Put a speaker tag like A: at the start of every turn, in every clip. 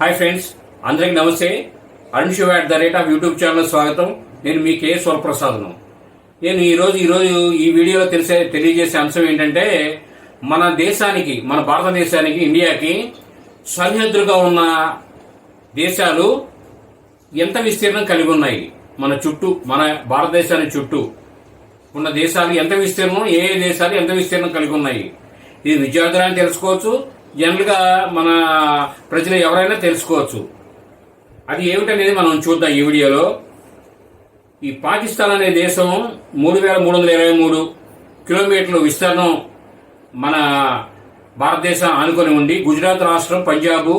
A: Hi friends అందరికి నమస్తే. Arun Shiva at the rate of YouTube channel స్వాగతం. నేను మీ కే స్వరప్రసాద్ను నేను ఈరోజు ఈరోజు ఈ వీడియోలో తెలిసే తెలియజేసే అంశం ఏంటంటే మన దేశానికి మన భారతదేశానికి ఇండియాకి సరిహద్దులుగా ఉన్న దేశాలు ఎంత విస్తీర్ణం కలిగి ఉన్నాయి? మన చుట్టూ మన భారతదేశాన్ని చుట్టూ ఉన్న దేశాలు ఎంత విస్తీర్ణం? ఏ ఏ దేశాలు ఎంత విస్తీర్ణం కలిగి ఉన్నాయి? ఇది విద్యార్థులని తెలుసుకోవచ్చు జనరల్గా మన ప్రజలు ఎవరైనా తెలుసుకోవచ్చు. అది ఏమిటనేది మనం చూద్దాం ఈ వీడియోలో. ఈ పాకిస్తాన్ అనే దేశం మూడు వేల మూడు వందల ఇరవై మూడు కిలోమీటర్ల విస్తీర్ణం మన భారతదేశం ఆనుకొని ఉండి గుజరాత్ రాష్ట్రం పంజాబ్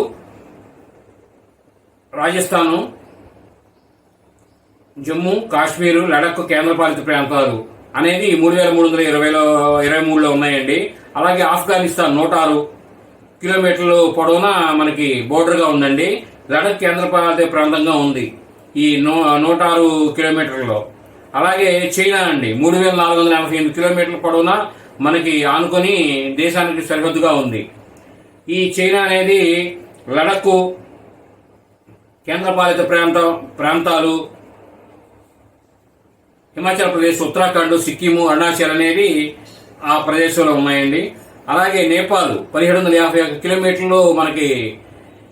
A: రాజస్థాను జమ్మూ కాశ్మీర్ లడఖ్ కేంద్రపాలిత ప్రాంతాలు అనేది మూడు వేల మూడు వందల ఇరవైలో ఇరవై మూడులో ఉన్నాయండి. అలాగే ఆఫ్ఘనిస్తాన్ నూట ఆరు కిలోమీటర్లు పొడవున మనకి బోర్డర్గా ఉందండి. లడఖ్ కేంద్రపాలిత ప్రాంతంగా ఉంది ఈ నూ నూట ఆరు కిలోమీటర్లో. అలాగే చైనా అండి మూడు వేల నాలుగు వందల ఎనభై ఎనిమిది కిలోమీటర్ల పొడవున మనకి ఆనుకొని దేశానికి సరిహద్దుగా ఉంది. ఈ చైనా అనేది లడఖ్ కేంద్రపాలిత ప్రాంతం ప్రాంతాలు హిమాచల్ ప్రదేశ్ ఉత్తరాఖండ్ సిక్కిము అరుణాచల్ అనేవి ఆ ప్రదేశంలో ఉన్నాయండి. అలాగే నేపాల్ పదిహేడు వందల యాభై ఒక కిలోమీటర్లు మనకి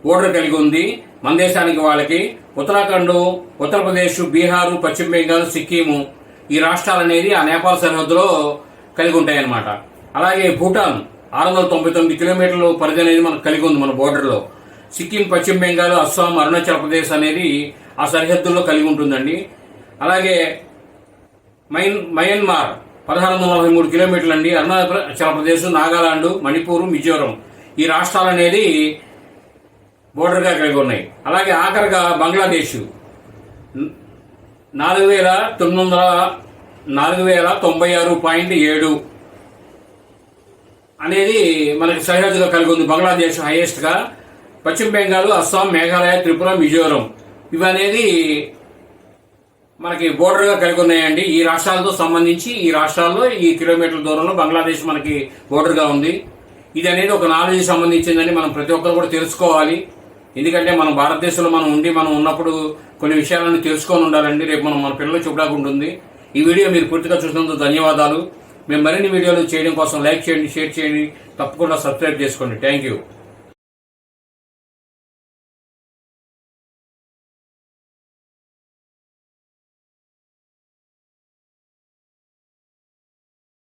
A: బోర్డర్ కలిగి ఉంది. మన దేశానికి వాళ్ళకి ఉత్తరాఖండ్ ఉత్తరప్రదేశ్ బీహారు పశ్చిమ బెంగాల్ సిక్కిము ఈ రాష్ట్రాలు అనేది ఆ నేపాల్ సరిహద్దులో కలిగి ఉంటాయన్నమాట. అలాగే భూటాన్ ఆరు వందల తొంభై తొమ్మిది కిలోమీటర్లు పరిధి అనేది మనకు కలిగి ఉంది మన బోర్డర్లో సిక్కిం పశ్చిమ బెంగాల్ అస్సాం అరుణాచల్ ప్రదేశ్ అనేది ఆ సరిహద్దుల్లో కలిగి ఉంటుందండి. అలాగే మైన్ మయన్మార్ పదహారు వందల నలభై మూడు కిలోమీటర్లు అండి అరుణాచల్ ప్రదేశ్ నాగాలాండ్ మణిపూర్ మిజోరం. ఈ రాష్ట్రాలు అనేది బోర్డర్గా కలిగి ఉన్నాయి. అలాగే ఆఖరిగా బంగ్లాదేశ్. నాలుగు వేల తొమ్మిది వందల నాలుగు వేల తొంభై ఆరు పాయింట్ ఏడు అనేది మనకి సరిహద్దుగా కలిగి ఉంది బంగ్లాదేశ్ హైయెస్ట్గా పశ్చిమ బెంగాల్ అస్సాం మేఘాలయ త్రిపుర మిజోరం. ఇవి అనేది మనకి బోర్డర్గా కలిగి ఉన్నాయండి. ఈ రాష్ట్రాలతో సంబంధించి ఈ రాష్ట్రాల్లో ఈ కిలోమీటర్ల దూరంలో బంగ్లాదేశ్ మనకి బోర్డర్గా ఉంది. ఇది అనేది ఒక నాలెడ్జ్ సంబంధించిందని మనం ప్రతి ఒక్కరు కూడా తెలుసుకోవాలి. ఎందుకంటే మన భారతదేశంలో మనం ఉండి మనం ఉన్నప్పుడు కొన్ని విషయాలను తెలుసుకొని ఉండాలండి. రేపు మనం మన పిల్లలు చూడడానికి ఉంటుంది. ఈ వీడియో మీరు పూర్తిగా చూసినందుకు ధన్యవాదాలు. మేము మరిన్ని వీడియోలు చేయడం కోసం లైక్ చేయండి షేర్ చేయండి. తప్పకుండా సబ్స్క్రైబ్ చేసుకోండి. Thank you